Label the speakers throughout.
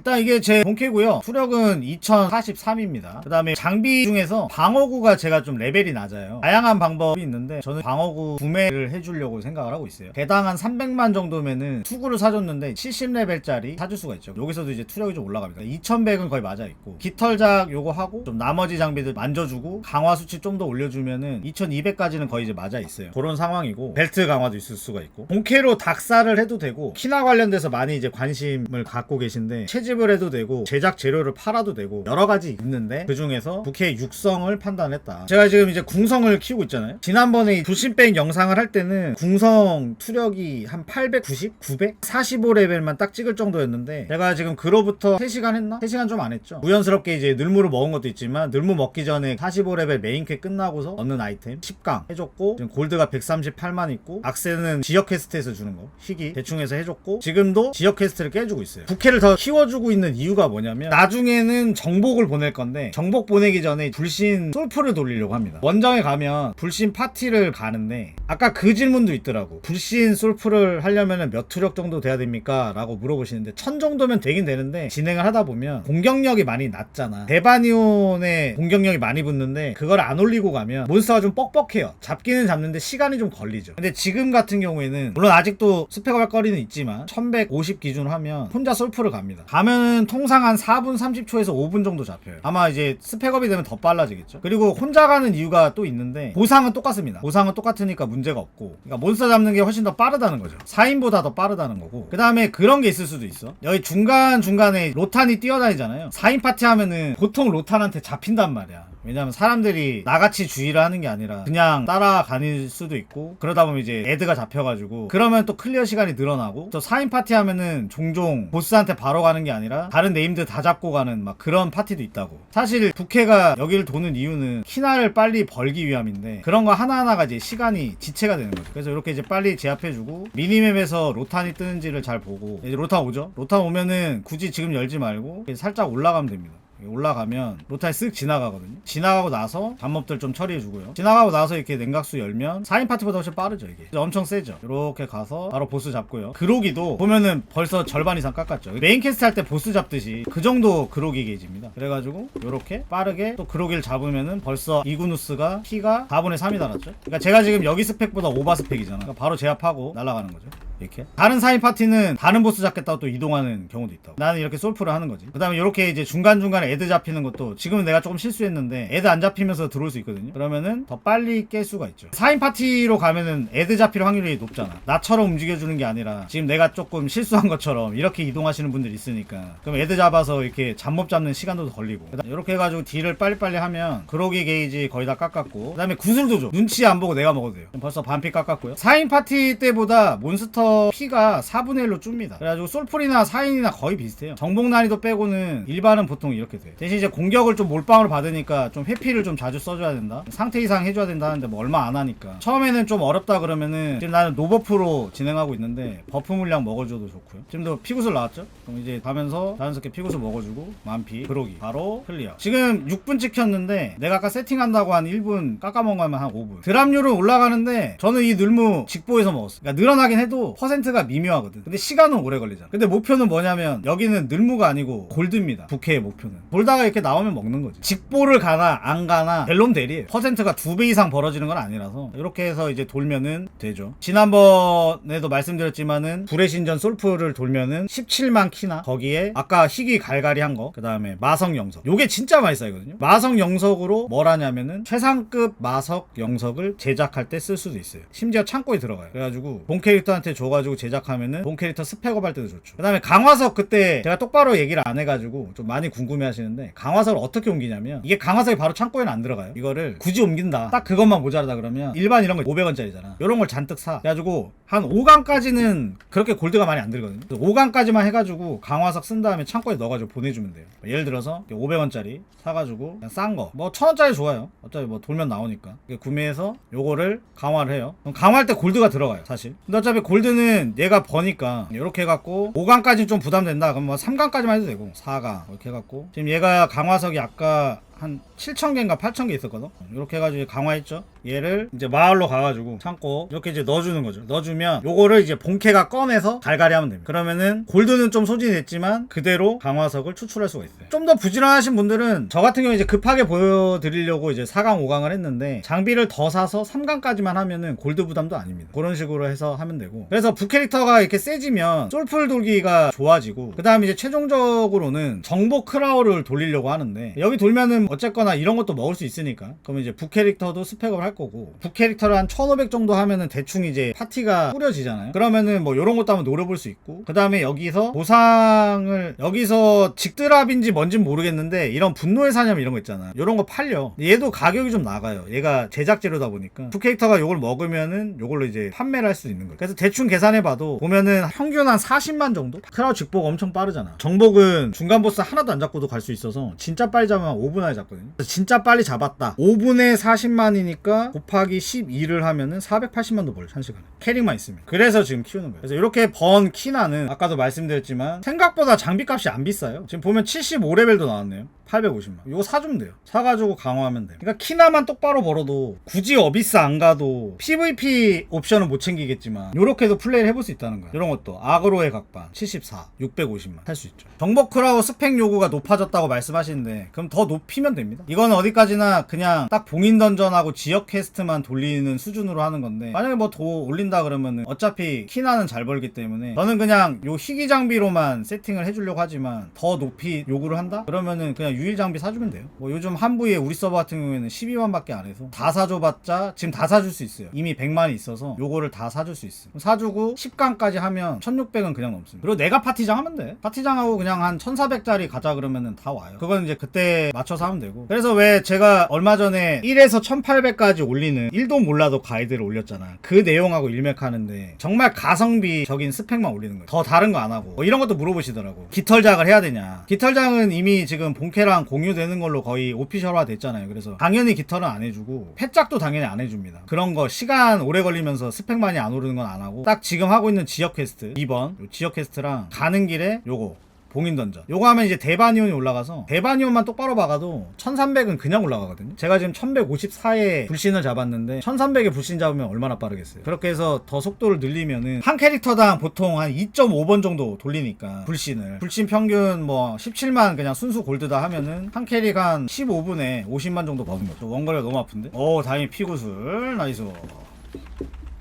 Speaker 1: 일단 이게 제 본캐고요. 수력은 2043입니다. 그 다음에 장비 중에서 방어구가 제가 좀 레벨이 낮아요. 다양한 방법이 있는데 저는 방어구 구매를 해주려고 생각을 하고 있어요. 개당 한 300만 정도면은 투구를 사줬는데 70레벨짜리 사줄 수가 있죠. 여기서도 이제 투력이 좀 올라갑니다. 2100은 거의 맞아 있고 깃털작 요거 하고 좀 나머지 장비들 만져주고 강화 수치 좀 더 올려주면은 2200까지는 거의 이제 맞아 있어요. 그런 상황이고 벨트 강화도 있을 수가 있고 본캐로 닭살을 해도 되고 키나 관련돼서 많이 이제 관심을 갖고 계신데 채집을 해도 되고 제작 재료를 팔아도 되고 여러 가지 있는데 그 중에서 부캐 육성을 판단했다. 제가 지금 이제 궁성을 키우고 있잖아요. 지난번에 불신뱅 영상을 할 때는 궁성 투력이 한 890, 900, 45레벨만 딱 찍을 정도였는데 제가 지금 그로부터 3시간 했나? 3시간 좀 안 했죠. 우연스럽게 이제 늘무를 먹은 것도 있지만 늘무 먹기 전에 45레벨 메인캐 끝나고서 얻는 아이템 10강 해줬고 지금 골드가 138만 있고 악세는 지역 퀘스트에서 주는 거 희귀 대충 해서 해줬고 지금도 지역 퀘스트를 깨주고 있어요. 부캐를 더 키워주고 있는 이유가 뭐냐면 나중에는 정복을 보낼 건데 정복 보내기 전에 불신 솔프를 돌리려고 합니다. 원정에 가면 불신 파티를 가는데 아까 그 질문도 있더라고. 불신 솔프를 하려면 몇 투력 정도 돼야 됩니까? 라고 물어보시는데 천 정도면 되긴 되는데 진행을 하다 보면 공격력이 많이 낮잖아. 대바니온에 공격력이 많이 붙는데 그걸 안 올리고 가면 몬스터가 좀 뻑뻑해요. 잡기는 잡는데 시간이 좀 걸리죠. 근데 지금 같은 경우에는 물론 아직도 스펙업 할 거리는 있지만 1150 기준으로 하면 혼자 솔프를 갑니다. 가면은 통상 한 4분 30초에서 5분 정도 잡혀요. 아마 이제 스펙업이 되면 더 빨라지겠죠. 그리고 혼자 가는 이유가 또 있는데 보상은 똑같습니다. 보상은 똑같으니까 문 제가 없고 그러니까 몬스터 잡는 게 훨씬 더 빠르다는 거죠. 4인보다 더 빠르다는 거고 그 다음에 그런 게 있을 수도 있어. 여기 중간중간에 로탄이 뛰어다니잖아요. 4인 파티 하면은 보통 로탄한테 잡힌단 말이야. 왜냐면 사람들이 나같이 주의를 하는 게 아니라 그냥 따라가닐 수도 있고 그러다 보면 이제 애드가 잡혀가지고 그러면 또 클리어 시간이 늘어나고 또 4인 파티 하면은 종종 보스한테 바로 가는 게 아니라 다른 네임들 다 잡고 가는 막 그런 파티도 있다고. 사실 부캐가 여기를 도는 이유는 키나를 빨리 벌기 위함인데 그런 거 하나하나가 이제 시간이 지체가 되는 거죠. 그래서 이렇게 이제 빨리 제압해주고 미니맵에서 로탄이 뜨는지를 잘 보고 이제 로탄 오죠? 로탄 오면은 굳이 지금 열지 말고 살짝 올라가면 됩니다 올라가면 로타에 쓱 지나가거든요. 지나가고 나서 잡몹들 좀 처리해주고요. 지나가고 나서 이렇게 냉각수 열면 4인 파티보다 훨씬 빠르죠 이게. 엄청 세죠. 이렇게 가서 바로 보스 잡고요. 그로기도 보면은 벌써 절반 이상 깎았죠. 메인 캐스트 할 때 보스 잡듯이 그 정도 그로기 게이지입니다. 그래가지고 이렇게 빠르게 또 그로기를 잡으면은 벌써 이구누스가 피가 4분의 3이 달았죠. 그러니까 제가 지금 여기 스펙보다 오바 스펙이잖아. 그러니까 바로 제압하고 날아가는 거죠. 이렇게? 다른 사인 파티는 다른 보스 잡겠다고 또 이동하는 경우도 있다고. 나는 이렇게 솔프를 하는 거지. 그 다음에 이렇게 이제 중간중간에 애드 잡히는 것도 지금은 내가 조금 실수했는데 애드 안 잡히면서 들어올 수 있거든요. 그러면은 더 빨리 깰 수가 있죠. 사인 파티로 가면은 애드 잡힐 확률이 높잖아. 나처럼 움직여주는 게 아니라 지금 내가 조금 실수한 것처럼 이렇게 이동하시는 분들이 있으니까. 그럼 애드 잡아서 이렇게 잡몹 잡는 시간도 더 걸리고. 이렇게 해가지고 딜을 빨리빨리 하면 그로기 게이지 거의 다 깎았고. 그 다음에 구슬도 줘. 눈치 안 보고 내가 먹어도 돼요. 벌써 반피 깎았고요. 4인 파티 때보다 몬스터 피가 4분의 1로 줍니다. 그래가지고 솔풀이나 4인이나 거의 비슷해요. 정복 난이도 빼고는 일반은 보통 이렇게 돼. 대신 이제 공격을 좀 몰빵으로 받으니까 좀 회피를 좀 자주 써줘야 된다. 상태 이상 해줘야 된다는데 뭐 얼마 안 하니까. 처음에는 좀 어렵다 그러면은 지금 나는 노버프로 진행하고 있는데 버프 물량 먹어줘도 좋고요. 지금도 피구슬 나왔죠? 그럼 이제 가면서 자연스럽게 피구슬 먹어주고 만피 그러기 바로 클리어. 지금 6분 찍혔는데 내가 아까 세팅한다고 한 1분 깎아먹은 거면 한 5분. 드랍률은 올라가는데 저는 이 늘무 직보에서 먹었어요. 그러니까 늘어나긴 해도 퍼센트가 미묘하거든. 근데 시간은 오래 걸리잖아. 근데 목표는 뭐냐면 여기는 늘무가 아니고 골드입니다. 부캐의 목표는. 돌다가 이렇게 나오면 먹는 거지. 직보를 가나 안 가나 델론 대리 퍼센트가 두 배 이상 벌어지는 건 아니라서 이렇게 해서 이제 돌면은 되죠. 지난번에도 말씀드렸지만은 불의 신전 솔프를 돌면은 17만 키나 거기에 아까 희귀 갈갈이 한 거, 그 다음에 마성 영석. 요게 진짜 쌓이거든요. 마성 영석으로 뭘 하냐면은 최상급 마석 영석을 제작할 때 쓸 수도 있어요. 심지어 창고에 들어가요. 그래가지고 본 캐릭터한테 줘 가지고 제작하면은 본 캐릭터 스펙업 할 때도 좋죠. 그 다음에 강화석 그때 제가 똑바로 얘기를 안 해가지고 좀 많이 궁금해 하시는데 강화석을 어떻게 옮기냐면 이게 강화석이 바로 창고에는 안 들어가요. 이거를 굳이 옮긴다. 딱 그것만 모자라다 그러면 일반 이런 거 500원짜리잖아. 이런 걸 잔뜩 사. 그래가지고 한 5강까지는 그렇게 골드가 많이 안 들거든요. 5강까지만 해가지고 강화석 쓴 다음에 창고에 넣어가지고 보내주면 돼요. 예를 들어서 500원짜리 사가지고 그냥 싼 거. 뭐 1000원짜리 좋아요. 어차피 뭐 돌면 나오니까. 구매해서 요거를 강화를 해요. 강화할 때 골드가 들어가요. 사실. 근데 어차피 골드는 얘가 버니까 이렇게 해갖고 5강까지는 좀 부담된다. 그럼 뭐 3강까지만 해도 되고 4강 이렇게 해갖고 지금 얘가 강화석이 아까 한 7,000개인가 8,000개 있었거든. 이렇게 해가지고 강화했죠. 얘를 이제 마을로 가가지고 창고 이렇게 이제 넣어주는 거죠. 넣어주면 요거를 이제 본캐가 꺼내서 갈갈이 하면 됩니다. 그러면은 골드는 좀 소진이 됐지만 그대로 강화석을 추출할 수가 있어요. 좀 더 부지런하신 분들은 저 같은 경우 이제 급하게 보여드리려고 이제 4강, 5강을 했는데 장비를 더 사서 3강까지만 하면은 골드 부담도 아닙니다. 그런 식으로 해서 하면 되고. 그래서 부캐릭터가 이렇게 세지면 솔풀 돌기가 좋아지고 그 다음에 이제 최종적으로는 정보 크라우를 돌리려고 하는데 여기 돌면은 어쨌거나 이런 것도 먹을 수 있으니까 그러면 이제 부캐릭터도 스펙업 할 거고 부캐릭터를 한 1500 정도 하면은 대충 이제 파티가 꾸려지잖아요. 그러면은 뭐 이런 것도 한번 노려볼 수 있고 그 다음에 여기서 보상을 여기서 직드랍인지 뭔진 모르겠는데 이런 분노의 사념 이런 거 있잖아. 이런 거 팔려. 얘도 가격이 좀 나가요. 얘가 제작 재료다 보니까 부캐릭터가 이걸 먹으면은 이걸로 이제 판매를 할 수 있는 거예요. 그래서 대충 계산해봐도 보면은 평균 한 40만 정도? 크라우 직복 엄청 빠르잖아. 정복은 중간 보스 하나도 안 잡고도 갈 수 있어서 진짜 빨리 잡으면 5분 안에 잡거든요. 진짜 빨리 잡았다. 5분에 40만이니까 곱하기 12를 하면은 480만도 벌, 한 시간에. 캐릭만 있으면. 그래서 지금 키우는 거예요. 그래서 이렇게 번 키나는 아까도 말씀드렸지만 생각보다 장비값이 안 비싸요. 지금 보면 75레벨도 나왔네요. 850만. 이거 사주면 돼요. 사가지고 강화하면 돼요. 그러니까 키나만 똑바로 벌어도 굳이 어비스 안 가도 PVP 옵션은 못 챙기겠지만 이렇게도 플레이를 해볼 수 있다는 거야. 이런 것도 아그로의 각반 74, 650만 할 수 있죠. 정복크라우 스펙 요구가 높아졌다고 말씀하시는데 그럼 더 높이면 됩니다. 이건 어디까지나 그냥 딱 봉인 던전하고 지역 퀘스트만 돌리는 수준으로 하는 건데 만약에 뭐 더 올린다 그러면은 어차피 키나는 잘 벌기 때문에 저는 그냥 요 희귀 장비로만 세팅을 해주려고 하지만 더 높이 요구를 한다? 그러면은 그냥 유일 장비 사주면 돼요. 뭐 요즘 한부에 우리 서버 같은 경우에는 12만밖에 안 해서 다 사줘봤자 지금 다 사줄 수 있어요. 이미 100만이 있어서 요거를 다 사줄 수 있어. 사주고 10강까지 하면 1600은 그냥 넘습니다. 그리고 내가 파티장 하면 돼. 파티장하고 그냥 한 1400짜리 가자 그러면은 다 와요. 그건 이제 그때 맞춰서 하면 되고. 그래서 왜 제가 얼마 전에 1에서 1800까지 올리는 1도 몰라도 가이드를 올렸잖아. 그 내용하고 일맥하는데 정말 가성비적인 스펙만 올리는 거예요. 더 다른 거 안 하고. 뭐 이런 것도 물어보시더라고. 깃털작을 해야 되냐. 깃털장은 이미 지금 본캐 랑 공유되는 걸로 거의 오피셜화 됐잖아요. 그래서 당연히 깃털은 안 해주고 패짝도 당연히 안 해줍니다. 그런 거 시간 오래 걸리면서 스펙 많이 안 오르는 건 안 하고 딱 지금 하고 있는 지역 퀘스트 2번 지역 퀘스트랑 가는 길에 요거 봉인 던전. 요거 하면 이제 대바니온이 올라가서 대바니온만 똑바로 박아도 1300은 그냥 올라가거든요. 제가 지금 1154에 불신을 잡았는데 1300에 불신 잡으면 얼마나 빠르겠어요. 그렇게 해서 더 속도를 늘리면은 한 캐릭터당 보통 한 2.5번 정도 돌리니까 불신을. 불신 평균 뭐 17만 그냥 순수 골드다 하면은 한 캐릭 한 15분에 50만 정도 버는 거죠. 원거리가 너무 아픈데. 오 다행히 피구술. 나이스.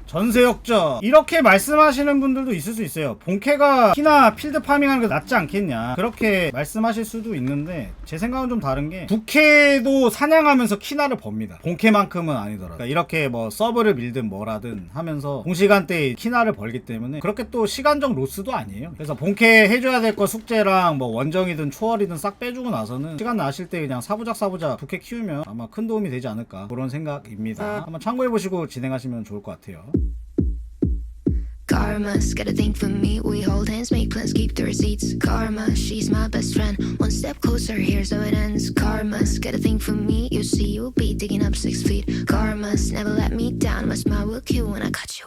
Speaker 1: 전세 역전 이렇게 말씀하시는 분들도 있을 수 있어요. 본캐가 키나 필드 파밍하는 게 낫지 않겠냐. 그렇게 말씀하실 수도 있는데 제 생각은 좀 다른 게 부캐도 사냥하면서 키나를 법니다. 본캐만큼은 아니더라도. 그러니까 이렇게 뭐 서브를 밀든 뭐라든 하면서 동시간대에 키나를 벌기 때문에 그렇게 또 시간적 로스도 아니에요. 그래서 본캐 해줘야 될 거 숙제랑 뭐 원정이든 초월이든 싹 빼주고 나서는 시간 나실 때 그냥 사부작 사부작 부캐 키우면 아마 큰 도움이 되지 않을까 그런 생각입니다. 한번 참고해보시고 진행하시면 좋을 것 같아요
Speaker 2: Karma's got a thing for me. We hold hands, make plans, keep the receipts. Karma, she's my best friend. One step closer, here's how it ends. Karma's got a thing for me. You see, you'll be digging up six feet. Karma's never let me down. My smile will kill when I cut you